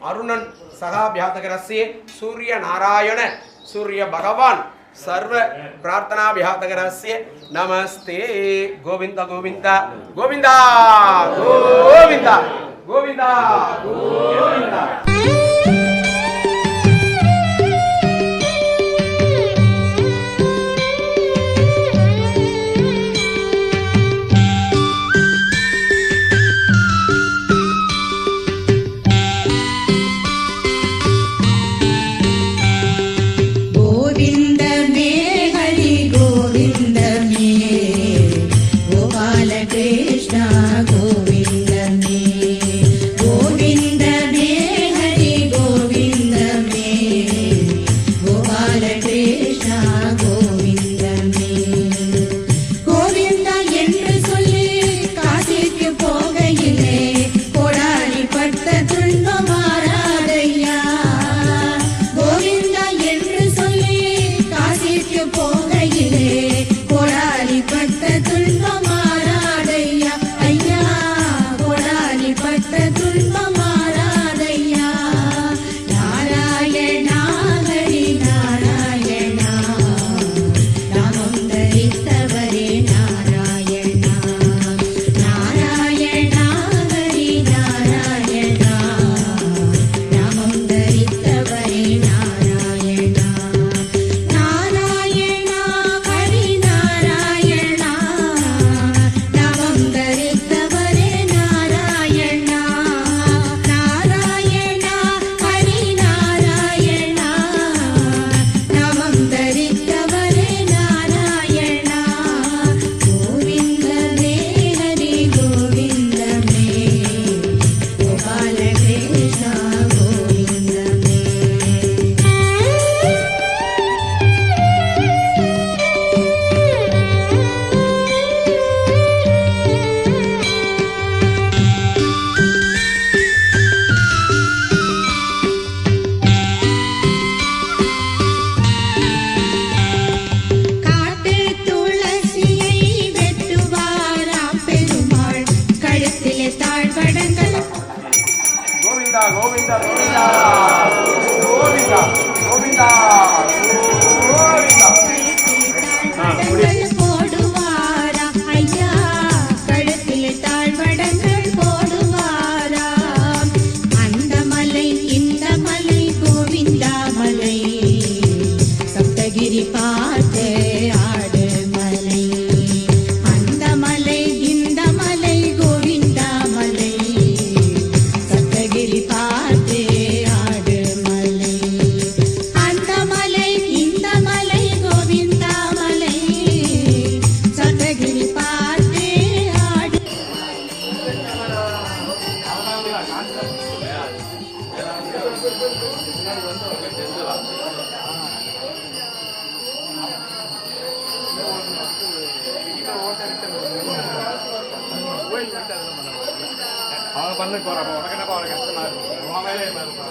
அருணன் சகாபியாதகரஸ்ய சூரிய நாராயண சூரிய பகவான் சர்வ பிரார்த்தனா பிரார்த்தனாபியாதகரஸ்ய நமஸ்தே. கோவிந்த கோவிந்தா கோவிந்தா கோவிந்தா கோவிந்தா கோவிந்தா. पास அவங்க பண்ணு போறாங்க உனக்கு என்னப்பா அவனுக்கு கஷ்டமா இருக்கு உன் வேலையை பாருப்பா.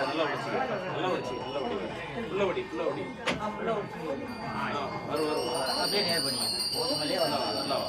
நல்லா வச்சு நல்லா வச்சு நல்லா வடி உள்ள வடி உள்ள வடி வரும் வரும் அப்படியே நேர் பண்ணி நல்லா வா நல்லா வா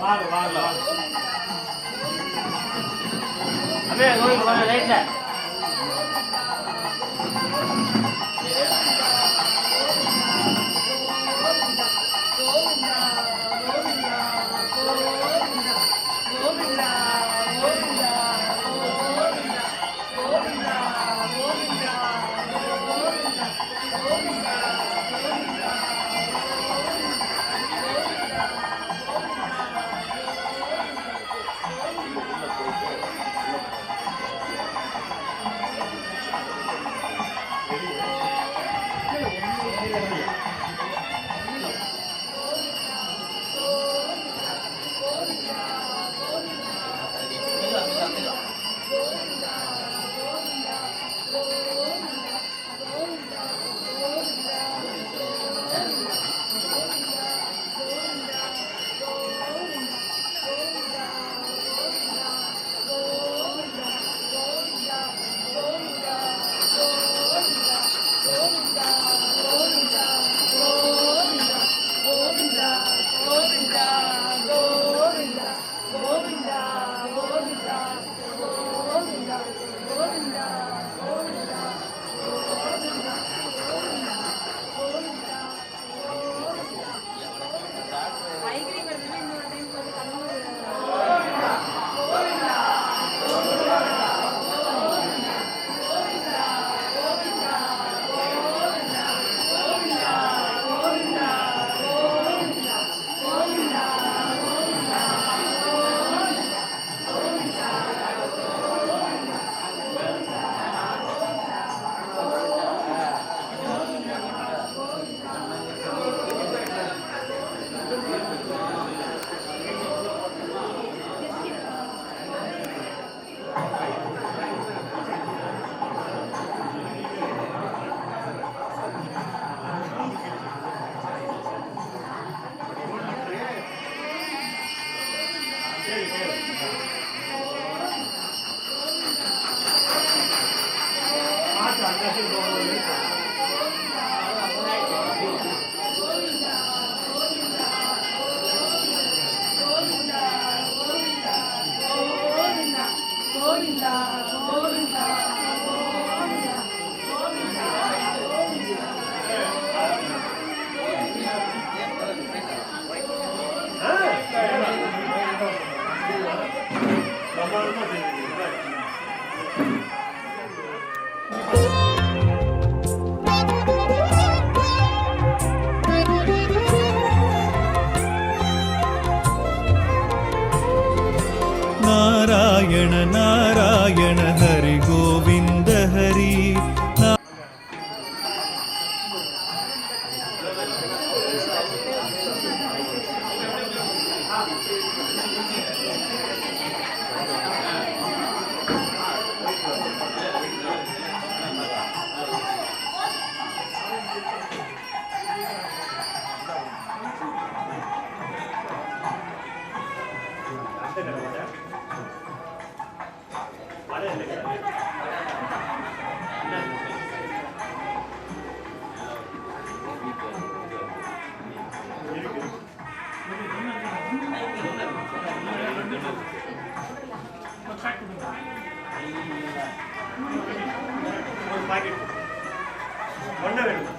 வாங்க வாங்க. அப்படியே வாங்க லைட்டில் நாராயண நாராயண. ஒன்று வேணும்